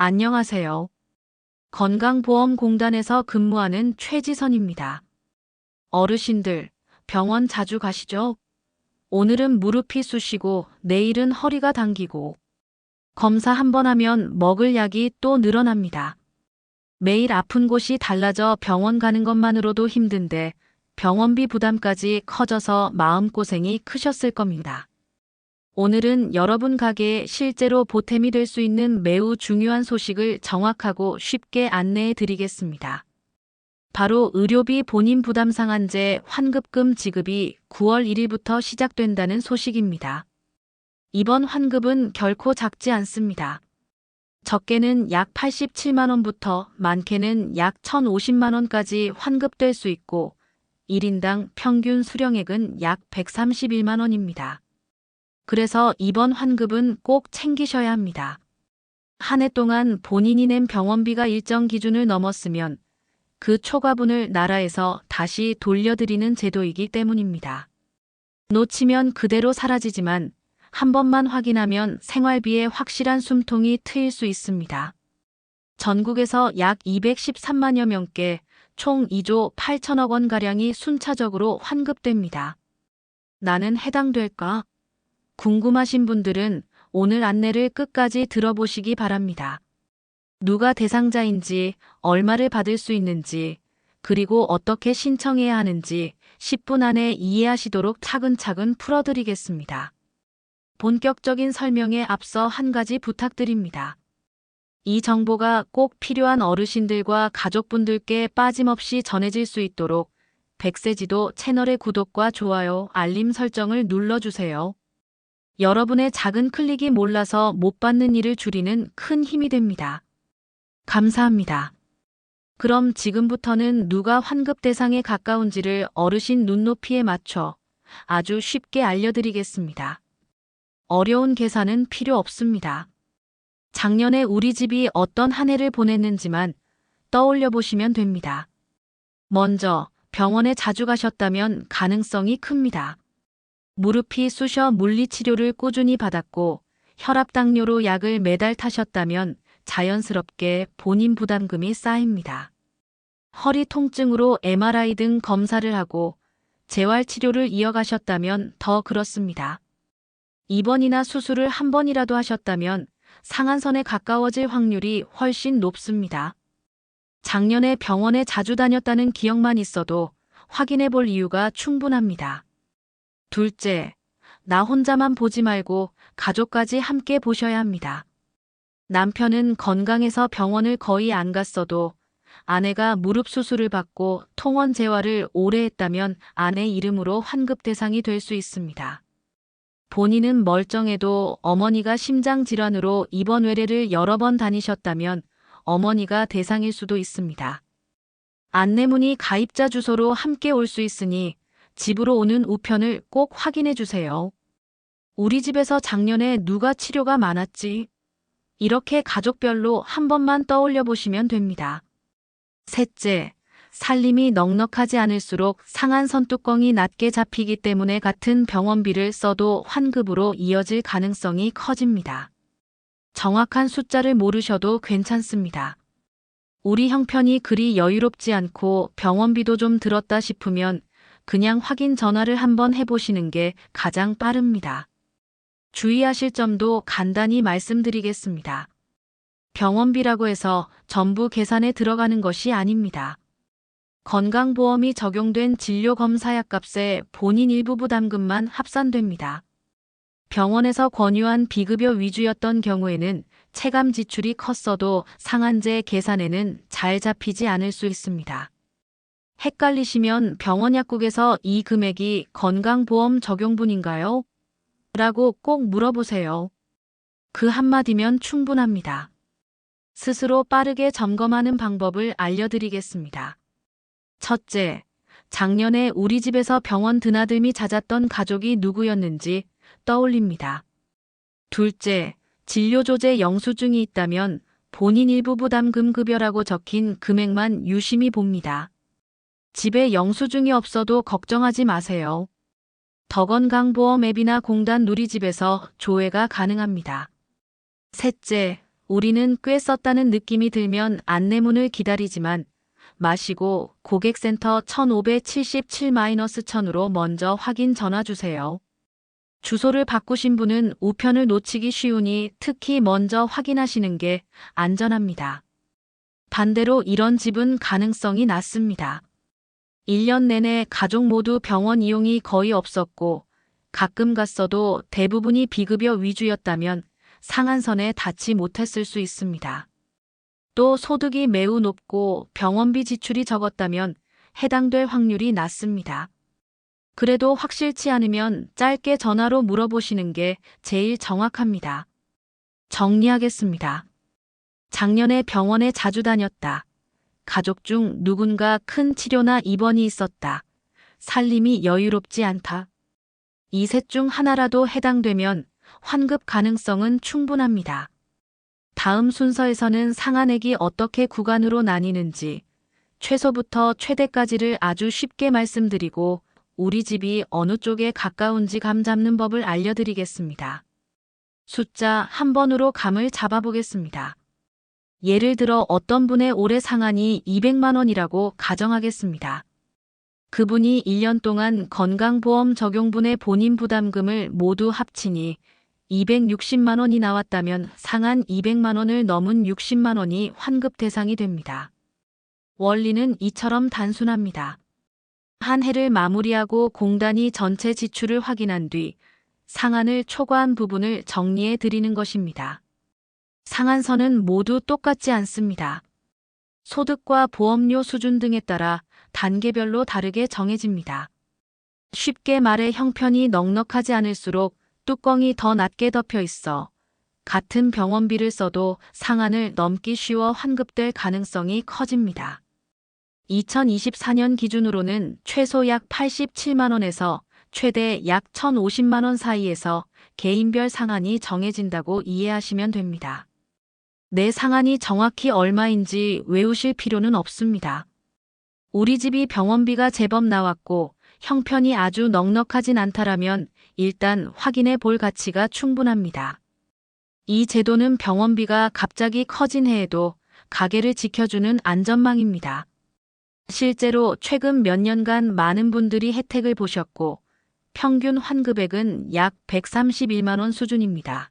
안녕하세요. 건강보험공단에서 근무하는 최지선입니다. 어르신들, 병원 자주 가시죠? 오늘은 무릎이 쑤시고 내일은 허리가 당기고 검사 한 번 하면 먹을 약이 또 늘어납니다. 매일 아픈 곳이 달라져 병원 가는 것만으로도 힘든데 병원비 부담까지 커져서 마음고생이 크셨을 겁니다. 오늘은 여러분 가게에 실제로 보탬이 될 수 있는 매우 중요한 소식을 정확하고 쉽게 안내해 드리겠습니다. 바로 의료비 본인 부담 상한제 환급금 지급이 9월 1일부터 시작된다는 소식입니다. 이번 환급은 결코 작지 않습니다. 적게는 약 87만원부터 많게는 약 1050만원까지 환급될 수 있고 1인당 평균 수령액은 약 131만원입니다. 그래서 이번 환급은 꼭 챙기셔야 합니다. 한 해 동안 본인이 낸 병원비가 일정 기준을 넘었으면 그 초과분을 나라에서 다시 돌려드리는 제도이기 때문입니다. 놓치면 그대로 사라지지만 한 번만 확인하면 생활비에 확실한 숨통이 트일 수 있습니다. 전국에서 약 213만여 명께 총 2조 8천억 원가량이 순차적으로 환급됩니다. 나는 해당될까? 궁금하신 분들은 오늘 안내를 끝까지 들어보시기 바랍니다. 누가 대상자인지, 얼마를 받을 수 있는지, 그리고 어떻게 신청해야 하는지 10분 안에 이해하시도록 차근차근 풀어드리겠습니다. 본격적인 설명에 앞서 한 가지 부탁드립니다. 이 정보가 꼭 필요한 어르신들과 가족분들께 빠짐없이 전해질 수 있도록 백세지도 채널의 구독과 좋아요, 알림 설정을 눌러주세요. 여러분의 작은 클릭이 몰라서 못 받는 일을 줄이는 큰 힘이 됩니다. 감사합니다. 그럼 지금부터는 누가 환급 대상에 가까운지를 어르신 눈높이에 맞춰 아주 쉽게 알려드리겠습니다. 어려운 계산은 필요 없습니다. 작년에 우리 집이 어떤 한 해를 보냈는지만 떠올려 보시면 됩니다. 먼저 병원에 자주 가셨다면 가능성이 큽니다. 무릎이 쑤셔 물리치료를 꾸준히 받았고 혈압당뇨로 약을 매달 타셨다면 자연스럽게 본인 부담금이 쌓입니다. 허리 통증으로 MRI 등 검사를 하고 재활치료를 이어가셨다면 더 그렇습니다. 입원이나 수술을 한 번이라도 하셨다면 상한선에 가까워질 확률이 훨씬 높습니다. 작년에 병원에 자주 다녔다는 기억만 있어도 확인해 볼 이유가 충분합니다. 둘째, 나 혼자만 보지 말고 가족까지 함께 보셔야 합니다. 남편은 건강해서 병원을 거의 안 갔어도 아내가 무릎 수술을 받고 통원 재활을 오래 했다면 아내 이름으로 환급 대상이 될 수 있습니다. 본인은 멀쩡해도 어머니가 심장 질환으로 입원 외래를 여러 번 다니셨다면 어머니가 대상일 수도 있습니다. 안내문이 가입자 주소로 함께 올 수 있으니 집으로 오는 우편을 꼭 확인해 주세요. 우리 집에서 작년에 누가 치료가 많았지? 이렇게 가족별로 한 번만 떠올려 보시면 됩니다. 셋째, 살림이 넉넉하지 않을수록 상한 선뚜껑이 낮게 잡히기 때문에 같은 병원비를 써도 환급으로 이어질 가능성이 커집니다. 정확한 숫자를 모르셔도 괜찮습니다. 우리 형편이 그리 여유롭지 않고 병원비도 좀 들었다 싶으면 그냥 확인 전화를 한번 해보시는 게 가장 빠릅니다. 주의하실 점도 간단히 말씀드리겠습니다. 병원비라고 해서 전부 계산에 들어가는 것이 아닙니다. 건강보험이 적용된 진료검사약 값에 본인 일부 부담금만 합산됩니다. 병원에서 권유한 비급여 위주였던 경우에는 체감 지출이 컸어도 상한제 계산에는 잘 잡히지 않을 수 있습니다. 헷갈리시면 병원 약국에서 이 금액이 건강보험 적용분인가요? 라고 꼭 물어보세요. 그 한마디면 충분합니다. 스스로 빠르게 점검하는 방법을 알려드리겠습니다. 첫째, 작년에 우리 집에서 병원 드나들미 잦았던 가족이 누구였는지 떠올립니다. 둘째, 진료조제 영수증이 있다면 본인 일부 부담금 급여라고 적힌 금액만 유심히 봅니다. 집에 영수증이 없어도 걱정하지 마세요. 덕건강보험 앱이나 공단 누리집에서 조회가 가능합니다. 셋째, 우리는 꽤 썼다는 느낌이 들면 안내문을 기다리지만 마시고 고객센터 1577-1000으로 먼저 확인 전화 주세요. 주소를 바꾸신 분은 우편을 놓치기 쉬우니 특히 먼저 확인하시는 게 안전합니다. 반대로 이런 집은 가능성이 낮습니다. 1년 내내 가족 모두 병원 이용이 거의 없었고 가끔 갔어도 대부분이 비급여 위주였다면 상한선에 닿지 못했을 수 있습니다. 또 소득이 매우 높고 병원비 지출이 적었다면 해당될 확률이 낮습니다. 그래도 확실치 않으면 짧게 전화로 물어보시는 게 제일 정확합니다. 정리하겠습니다. 작년에 병원에 자주 다녔다. 가족 중 누군가 큰 치료나 입원이 있었다. 살림이 여유롭지 않다. 이 셋 중 하나라도 해당되면 환급 가능성은 충분합니다. 다음 순서에서는 상한액이 어떻게 구간으로 나뉘는지 최소부터 최대까지를 아주 쉽게 말씀드리고 우리 집이 어느 쪽에 가까운지 감 잡는 법을 알려드리겠습니다. 숫자 한 번으로 감을 잡아보겠습니다. 예를 들어 어떤 분의 올해 상한이 200만 원이라고 가정하겠습니다. 그분이 1년 동안 건강보험 적용분의 본인 부담금을 모두 합치니 260만 원이 나왔다면 상한 200만 원을 넘은 60만 원이 환급 대상이 됩니다. 원리는 이처럼 단순합니다. 한 해를 마무리하고 공단이 전체 지출을 확인한 뒤 상한을 초과한 부분을 정리해 드리는 것입니다. 상한선은 모두 똑같지 않습니다. 소득과 보험료 수준 등에 따라 단계별로 다르게 정해집니다. 쉽게 말해 형편이 넉넉하지 않을수록 뚜껑이 더 낮게 덮여 있어 같은 병원비를 써도 상한을 넘기 쉬워 환급될 가능성이 커집니다. 2024년 기준으로는 최소 약 87만원에서 최대 약 1,050만원 사이에서 개인별 상한이 정해진다고 이해하시면 됩니다. 내 상한이 정확히 얼마인지 외우실 필요는 없습니다. 우리 집이 병원비가 제법 나왔고 형편이 아주 넉넉하진 않다라면 일단 확인해 볼 가치가 충분합니다. 이 제도는 병원비가 갑자기 커진 해에도 가게를 지켜주는 안전망입니다. 실제로 최근 몇 년간 많은 분들이 혜택을 보셨고 평균 환급액은 약 131만 원 수준입니다.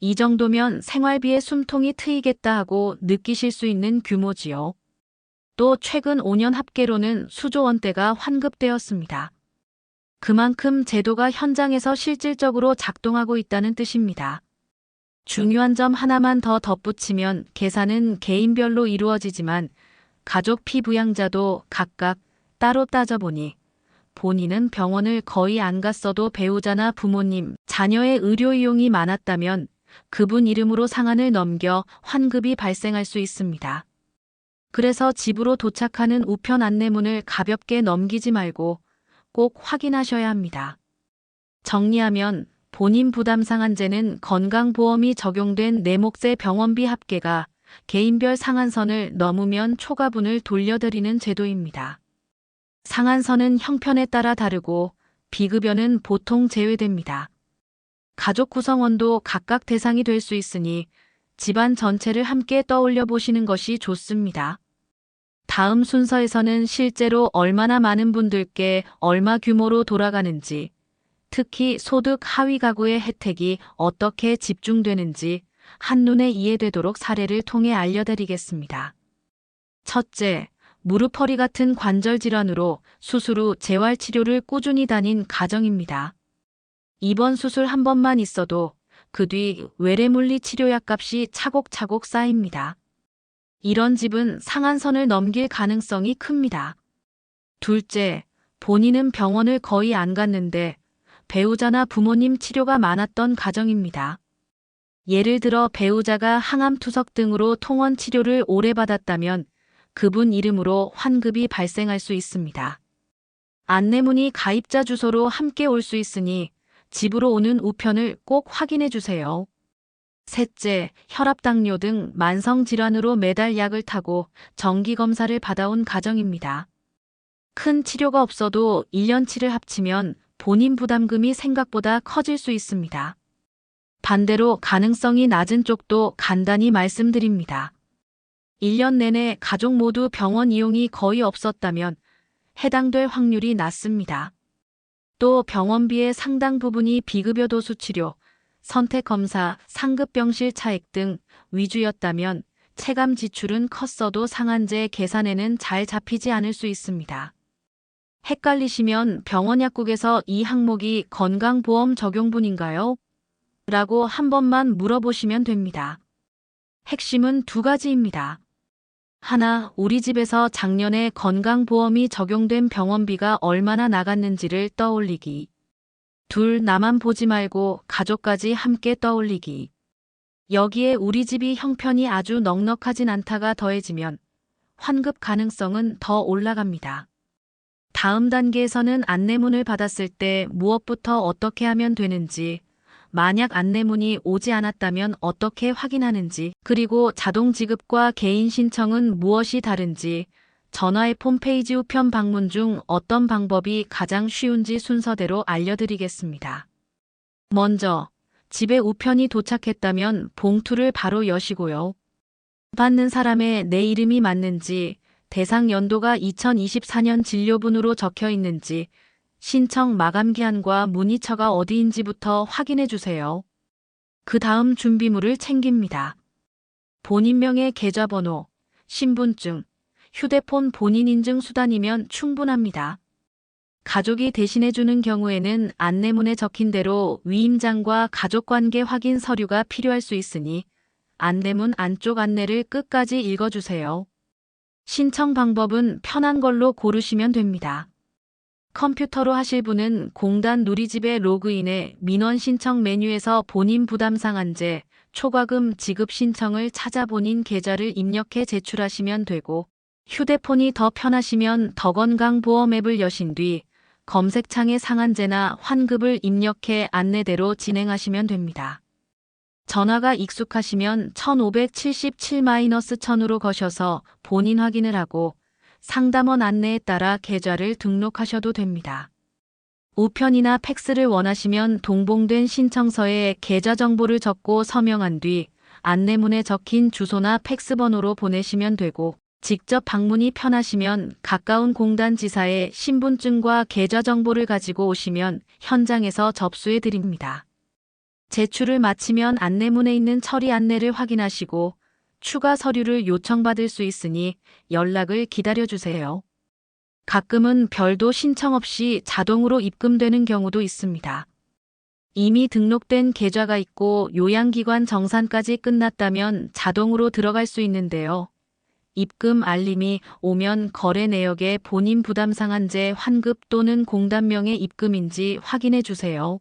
이 정도면 생활비에 숨통이 트이겠다 하고 느끼실 수 있는 규모지요. 또 최근 5년 합계로는 수조 원대가 환급되었습니다. 그만큼 제도가 현장에서 실질적으로 작동하고 있다는 뜻입니다. 중요한 점 하나만 더 덧붙이면 계산은 개인별로 이루어지지만 가족 피부양자도 각각 따로 따져보니 본인은 병원을 거의 안 갔어도 배우자나 부모님, 자녀의 의료 이용이 많았다면 그분 이름으로 상한을 넘겨 환급이 발생할 수 있습니다. 그래서 집으로 도착하는 우편 안내문을 가볍게 넘기지 말고 꼭 확인하셔야 합니다. 정리하면 본인 부담 상한제는 건강보험이 적용된 내목세 병원비 합계가 개인별 상한선을 넘으면 초과분을 돌려드리는 제도입니다. 상한선은 형편에 따라 다르고 비급여는 보통 제외됩니다. 가족 구성원도 각각 대상이 될 수 있으니 집안 전체를 함께 떠올려 보시는 것이 좋습니다. 다음 순서에서는 실제로 얼마나 많은 분들께 얼마 규모로 돌아가는지, 특히 소득 하위 가구의 혜택이 어떻게 집중되는지 한눈에 이해되도록 사례를 통해 알려드리겠습니다. 첫째, 무릎 허리 같은 관절 질환으로 수술 후 재활 치료를 꾸준히 다닌 가정입니다. 입원 수술 한 번만 있어도 그 뒤 외래물리 치료약 값이 차곡차곡 쌓입니다. 이런 집은 상한선을 넘길 가능성이 큽니다. 둘째, 본인은 병원을 거의 안 갔는데 배우자나 부모님 치료가 많았던 가정입니다. 예를 들어 배우자가 항암 투석 등으로 통원 치료를 오래 받았다면 그분 이름으로 환급이 발생할 수 있습니다. 안내문이 가입자 주소로 함께 올 수 있으니 집으로 오는 우편을 꼭 확인해 주세요. 셋째, 혈압당뇨 등 만성질환으로 매달 약을 타고 정기검사를 받아온 가정입니다. 큰 치료가 없어도 1년치를 합치면 본인 부담금이 생각보다 커질 수 있습니다. 반대로 가능성이 낮은 쪽도 간단히 말씀드립니다. 1년 내내 가족 모두 병원 이용이 거의 없었다면 해당될 확률이 낮습니다. 또 병원비의 상당 부분이 비급여 도수 치료, 선택 검사, 상급 병실 차액 등 위주였다면 체감 지출은 컸어도 상한제 계산에는 잘 잡히지 않을 수 있습니다. 헷갈리시면 병원 약국에서 이 항목이 건강보험 적용분인가요? 라고 한 번만 물어보시면 됩니다. 핵심은 두 가지입니다. 하나, 우리 집에서 작년에 건강보험이 적용된 병원비가 얼마나 나갔는지를 떠올리기. 둘, 나만 보지 말고 가족까지 함께 떠올리기. 여기에 우리 집이 형편이 아주 넉넉하진 않다가 더해지면 환급 가능성은 더 올라갑니다. 다음 단계에서는 안내문을 받았을 때 무엇부터 어떻게 하면 되는지, 만약 안내문이 오지 않았다면 어떻게 확인하는지, 그리고 자동 지급과 개인 신청은 무엇이 다른지, 전화의 홈페이지 우편 방문 중 어떤 방법이 가장 쉬운지 순서대로 알려드리겠습니다. 먼저, 집에 우편이 도착했다면 봉투를 바로 여시고요. 받는 사람의 내 이름이 맞는지, 대상 연도가 2024년 진료분으로 적혀 있는지, 신청 마감 기한과 문의처가 어디인지부터 확인해 주세요. 그 다음 준비물을 챙깁니다. 본인 명의 계좌번호, 신분증, 휴대폰 본인 인증 수단이면 충분합니다. 가족이 대신해 주는 경우에는 안내문에 적힌 대로 위임장과 가족관계 확인 서류가 필요할 수 있으니 안내문 안쪽 안내를 끝까지 읽어주세요. 신청 방법은 편한 걸로 고르시면 됩니다. 컴퓨터로 하실 분은 공단 누리집에 로그인해 민원 신청 메뉴에서 본인 부담 상한제, 초과금 지급 신청을 찾아 본인 계좌를 입력해 제출하시면 되고 휴대폰이 더 편하시면 더건강보험 앱을 여신 뒤 검색창에 상한제나 환급을 입력해 안내대로 진행하시면 됩니다. 전화가 익숙하시면 1577-1000으로 거셔서 본인 확인을 하고 상담원 안내에 따라 계좌를 등록하셔도 됩니다. 우편이나 팩스를 원하시면 동봉된 신청서에 계좌 정보를 적고 서명한 뒤 안내문에 적힌 주소나 팩스 번호로 보내시면 되고 직접 방문이 편하시면 가까운 공단 지사의 신분증과 계좌 정보를 가지고 오시면 현장에서 접수해 드립니다. 제출을 마치면 안내문에 있는 처리 안내를 확인하시고 추가 서류를 요청받을 수 있으니 연락을 기다려 주세요. 가끔은 별도 신청 없이 자동으로 입금되는 경우도 있습니다. 이미 등록된 계좌가 있고 요양기관 정산까지 끝났다면 자동으로 들어갈 수 있는데요. 입금 알림이 오면 거래 내역에 본인 부담 상한제 환급 또는 공단명의 입금인지 확인해 주세요.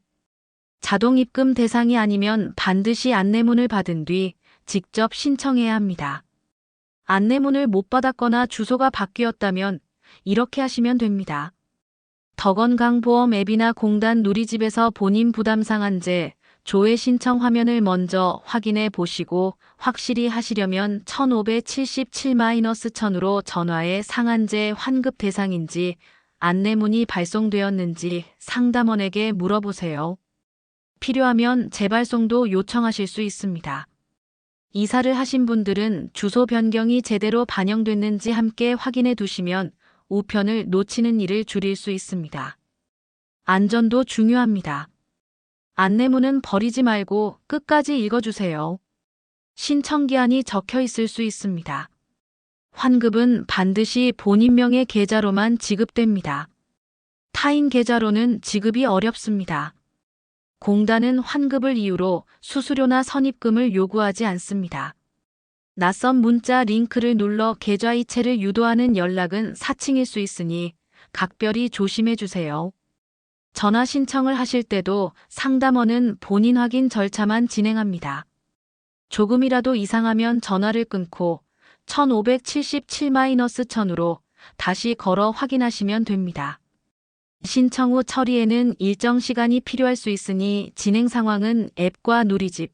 자동 입금 대상이 아니면 반드시 안내문을 받은 뒤 직접 신청해야 합니다. 안내문을 못 받았거나 주소가 바뀌었다면 이렇게 하시면 됩니다. 덕원강보험 앱이나 공단 누리집에서 본인 부담 상한제, 조회 신청 화면을 먼저 확인해 보시고 확실히 하시려면 1577-1000으로 전화에 상한제 환급 대상인지 안내문이 발송되었는지 상담원에게 물어보세요. 필요하면 재발송도 요청하실 수 있습니다. 이사를 하신 분들은 주소 변경이 제대로 반영됐는지 함께 확인해 두시면 우편을 놓치는 일을 줄일 수 있습니다. 안전도 중요합니다. 안내문은 버리지 말고 끝까지 읽어주세요. 신청기한이 적혀 있을 수 있습니다. 환급은 반드시 본인 명의 계좌로만 지급됩니다. 타인 계좌로는 지급이 어렵습니다. 공단은 환급을 이유로 수수료나 선입금을 요구하지 않습니다. 낯선 문자 링크를 눌러 계좌 이체를 유도하는 연락은 사칭일 수 있으니 각별히 조심해 주세요. 전화 신청을 하실 때도 상담원은 본인 확인 절차만 진행합니다. 조금이라도 이상하면 전화를 끊고 1577-1000으로 다시 걸어 확인하시면 됩니다. 신청 후 처리에는 일정 시간이 필요할 수 있으니 진행 상황은 앱과 누리집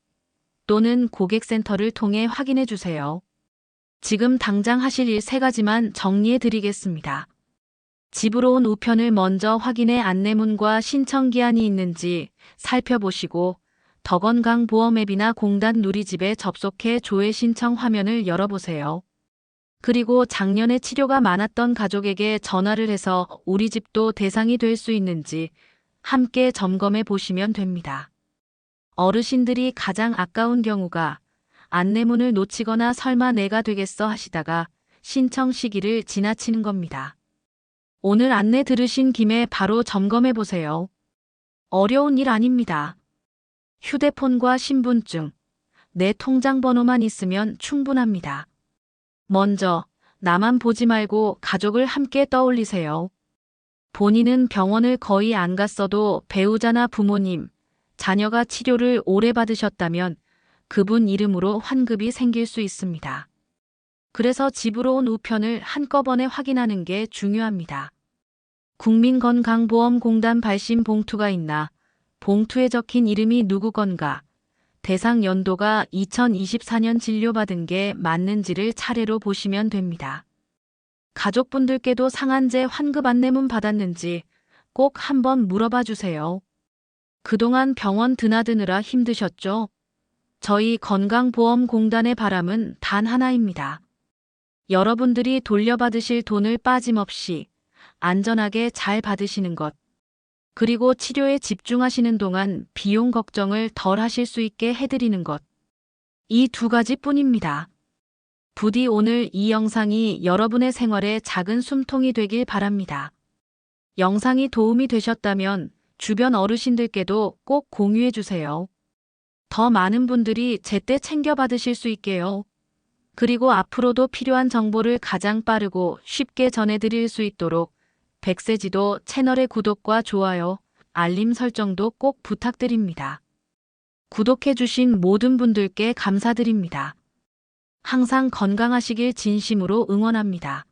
또는 고객센터를 통해 확인해 주세요. 지금 당장 하실 일 세 가지만 정리해 드리겠습니다. 집으로 온 우편을 먼저 확인해 안내문과 신청 기한이 있는지 살펴보시고 더건강보험 앱이나 공단 누리집에 접속해 조회 신청 화면을 열어보세요. 그리고 작년에 치료가 많았던 가족에게 전화를 해서 우리 집도 대상이 될 수 있는지 함께 점검해 보시면 됩니다. 어르신들이 가장 아까운 경우가 안내문을 놓치거나 설마 내가 되겠어 하시다가 신청 시기를 지나치는 겁니다. 오늘 안내 들으신 김에 바로 점검해 보세요. 어려운 일 아닙니다. 휴대폰과 신분증, 내 통장 번호만 있으면 충분합니다. 먼저 나만 보지 말고 가족을 함께 떠올리세요. 본인은 병원을 거의 안 갔어도 배우자나 부모님, 자녀가 치료를 오래 받으셨다면 그분 이름으로 환급이 생길 수 있습니다. 그래서 집으로 온 우편을 한꺼번에 확인하는 게 중요합니다. 국민건강보험공단 발신 봉투가 있나, 봉투에 적힌 이름이 누구 건가, 대상 연도가 2024년 진료받은 게 맞는지를 차례로 보시면 됩니다. 가족분들께도 상한제 환급 안내문 받았는지 꼭 한번 물어봐 주세요. 그동안 병원 드나드느라 힘드셨죠? 저희 건강보험공단의 바람은 단 하나입니다. 여러분들이 돌려받으실 돈을 빠짐없이 안전하게 잘 받으시는 것, 그리고 치료에 집중하시는 동안 비용 걱정을 덜 하실 수 있게 해드리는 것. 이 두 가지 뿐입니다. 부디 오늘 이 영상이 여러분의 생활에 작은 숨통이 되길 바랍니다. 영상이 도움이 되셨다면 주변 어르신들께도 꼭 공유해 주세요. 더 많은 분들이 제때 챙겨받으실 수 있게요. 그리고 앞으로도 필요한 정보를 가장 빠르고 쉽게 전해드릴 수 있도록 백세지도 채널의 구독과 좋아요, 알림 설정도 꼭 부탁드립니다. 구독해주신 모든 분들께 감사드립니다. 항상 건강하시길 진심으로 응원합니다.